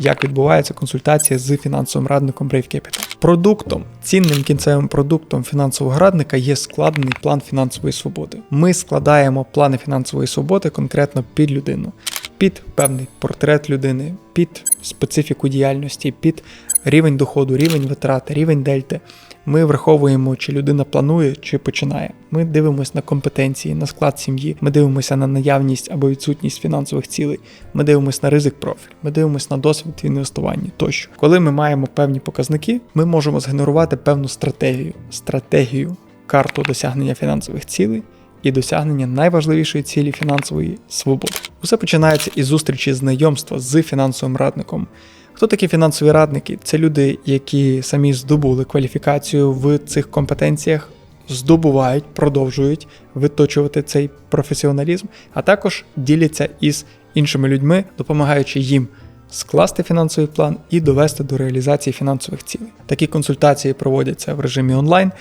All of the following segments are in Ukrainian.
як відбувається консультація з фінансовим радником Brave Capital. Продуктом, цінним кінцевим продуктом фінансового радника є складений план фінансової свободи. Ми складаємо плани фінансової свободи конкретно під людину, під певний портрет людини, під специфіку діяльності, під рівень доходу, рівень витрат, рівень дельти. Ми враховуємо, чи людина планує, чи починає. Ми дивимося на компетенції, на склад сім'ї. Ми дивимося на наявність або відсутність фінансових цілей. Ми дивимося на ризик профіль. Ми дивимося на досвід в інвестуванні тощо. Коли ми маємо певні показники, ми можемо згенерувати певну стратегію, стратегію, карту досягнення фінансових цілей. І досягнення найважливішої цілі фінансової свободи. Усе починається із зустрічі знайомства з фінансовим радником. Хто такі фінансові радники? Це люди, які самі здобули кваліфікацію в цих компетенціях, здобувають, продовжують виточувати цей професіоналізм, а також діляться із іншими людьми, допомагаючи їм скласти фінансовий план і довести до реалізації фінансових цілей. Такі консультації проводяться в режимі онлайн.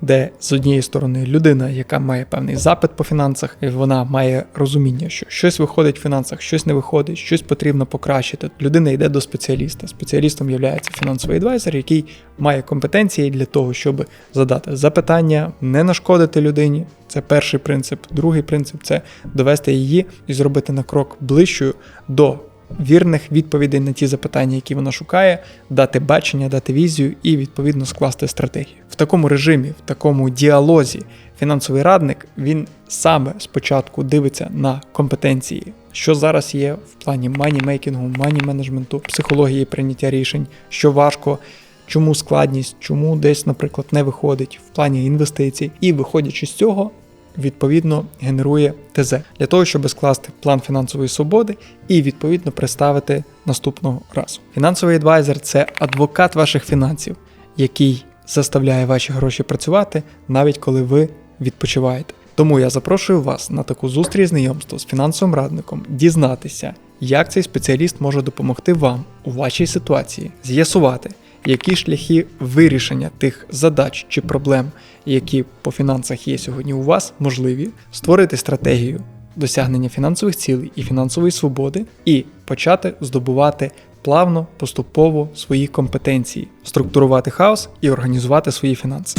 Де з однієї сторони людина, яка має певний запит по фінансах, і вона має розуміння, що щось виходить в фінансах, щось не виходить, щось потрібно покращити. Людина йде до спеціаліста. Спеціалістом є фінансовий адвайзер, який має компетенції для того, щоб задати запитання, не нашкодити людині. Це перший принцип. Другий принцип це довести її і зробити на крок ближчою до вірних відповідей на ті запитання, які вона шукає, дати бачення, дати візію і відповідно скласти стратегію. Такому режимі, в такому діалозі, фінансовий радник він саме спочатку дивиться на компетенції, що зараз є в плані манімейкінгу, мані менеджменту, психології прийняття рішень, що важко. Чому складність, чому десь, наприклад, не виходить в плані інвестицій, і виходячи з цього, відповідно генерує ТЗ для того, щоб скласти план фінансової свободи і відповідно представити наступного разу. Фінансовий адвайзер це адвокат ваших фінансів, який заставляє ваші гроші працювати навіть коли ви відпочиваєте. Тому я запрошую вас на таку зустріч знайомства з фінансовим радником, дізнатися, як цей спеціаліст може допомогти вам у вашій ситуації, з'ясувати які шляхи вирішення тих задач чи проблем, які по фінансах є сьогодні у вас, можливі, створити стратегію досягнення фінансових цілей і фінансової свободи, і почати здобувати плавно, поступово свої компетенції, структурувати хаос і організувати свої фінанси.